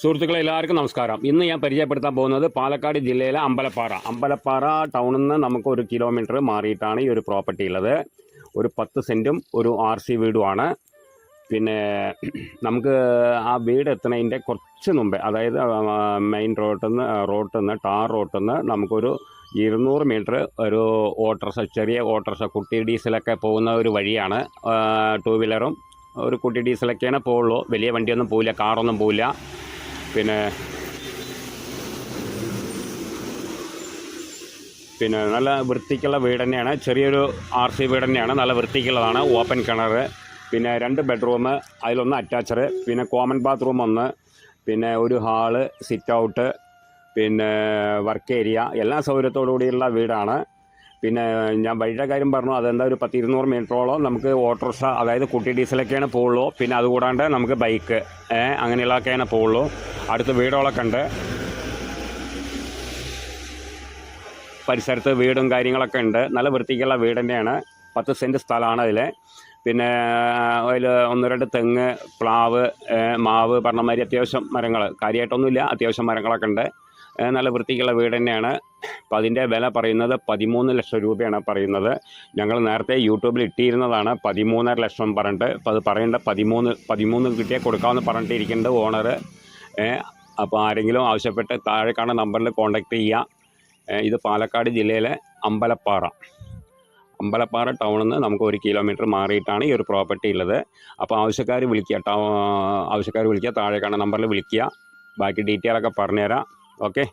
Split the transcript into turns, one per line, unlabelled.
സുഹൃത്തുക്കളെ എല്ലാവർക്കും നമസ്കാരം. ഇന്ന് ഞാൻ പരിചയപ്പെടുത്താൻ പോകുന്നത് പാലക്കാട് ജില്ലയിലെ അമ്പലപ്പാറ. അമ്പലപ്പാറ ടൗണിൽ നിന്ന് നമുക്ക് ഒരു കിലോമീറ്റർ മാറിയിട്ടാണ് ഈ ഒരു പ്രോപ്പർട്ടി ഉള്ളത്. ഒരു പത്ത് സെന്റും ഒരു ആർ സി വീടുമാണ്. പിന്നെ നമുക്ക് ആ വീട് എത്തുന്നതിന്റെ കുറച്ച് മുമ്പേ അതായത് മെയിൻ റോഡിൽ നിന്ന് റോട്ടിൽ നിന്ന് ടാർ റോട്ടിൽ നിന്ന് നമുക്കൊരു ഇരുന്നൂറ് മീറ്റർ ഒരു ഓട്ടർസ ചെറിയ ഓട്ടർസ കുട്ടി ഡീസലൊക്കെ പോകുന്ന ഒരു വഴിയാണ്. ടൂ വീലറും ഒരു കുട്ടി ഡീസലൊക്കെയാണ് പോകുള്ളൂ വലിയ വണ്ടിയൊന്നും പോവില്ല കാറൊന്നും പോവില്ല. പിന്നെ പിന്നെ നല്ല വൃത്തിക്കുള്ള വീട് തന്നെയാണ്. ചെറിയൊരു ആർ സി വീട് തന്നെയാണ്. നല്ല വൃത്തിക്കുള്ളതാണ്. ഓപ്പൺ കിണർ പിന്നെ രണ്ട് ബെഡ്റൂം അതിലൊന്ന് അറ്റാച്ചറ് പിന്നെ കോമൺ ബാത്റൂം ഒന്ന് പിന്നെ ഒരു ഹാൾ സിറ്റ് ഔട്ട് പിന്നെ വർക്ക് ഏരിയ എല്ലാ സൗകര്യത്തോടു കൂടിയുള്ള വീടാണ്. പിന്നെ ഞാൻ വഴിയുടെ കാര്യം പറഞ്ഞു അതെന്താ ഒരു പത്തിരുന്നൂറ് മീറ്ററോളം നമുക്ക് ഓട്ടോറിക്ഷ അതായത് കുട്ടി ഡീസലൊക്കെയാണ് പോവുള്ളൂ. പിന്നെ അതുകൂടാണ്ട് നമുക്ക് ബൈക്ക് അങ്ങനെയുള്ളതൊക്കെയാണ് പോവുള്ളൂ. അടുത്ത് വീടുകളൊക്കെ ഉണ്ട്. പരിസരത്ത് വീടും കാര്യങ്ങളൊക്കെ ഉണ്ട്. നല്ല വൃത്തിക്കുള്ള വീട് തന്നെയാണ്. പത്ത് സെന്റ് സ്ഥലമാണ് അതിൽ പിന്നെ അതിൽ ഒന്ന് രണ്ട് തെങ്ങ് പ്ലാവ് മാവ് പറഞ്ഞ മാതിരി അത്യാവശ്യം മരങ്ങൾ കാര്യമായിട്ടൊന്നുമില്ല അത്യാവശ്യം മരങ്ങളൊക്കെ ഉണ്ട്. നല്ല വൃത്തിക്കുള്ള വീട് തന്നെയാണ്. അപ്പോൾ അതിന്റെ വില പറയുന്നത് പതിമൂന്ന് ലക്ഷം രൂപയാണ് പറയുന്നത്. ഞങ്ങൾ നേരത്തെ യൂട്യൂബിൽ ഇട്ടിരുന്നതാണ് പതിമൂന്നര ലക്ഷം പറഞ്ഞിട്ട്. അപ്പോൾ അത് പറയേണ്ട പതിമൂന്ന് പതിമൂന്ന് കിട്ടിയാൽ കൊടുക്കാമെന്ന് പറഞ്ഞിട്ടിരിക്കുന്നുണ്ട് ഓണർ അപ്പോൾ ആരെങ്കിലും ആവശ്യപ്പെട്ട് താഴെ കാണുന്ന നമ്പറിൽ കോൺടാക്റ്റ് ചെയ്യുക. ഇത് പാലക്കാട് ജില്ലയിലെ അമ്പലപ്പാറ. അമ്പലപ്പാറ ടൗണിൽ നിന്ന് നമുക്ക് ഒരു കിലോമീറ്റർ മാറിയിട്ടാണ് ഈ ഒരു പ്രോപ്പർട്ടി ഉള്ളത്. അപ്പോൾ ആവശ്യക്കാർ വിളിക്കുക ആവശ്യക്കാർ വിളിക്കുക താഴെ കാണുന്ന നമ്പറിൽ വിളിക്കുക. ബാക്കി ഡീറ്റെയിലൊക്കെ പറഞ്ഞുതരാം. okay.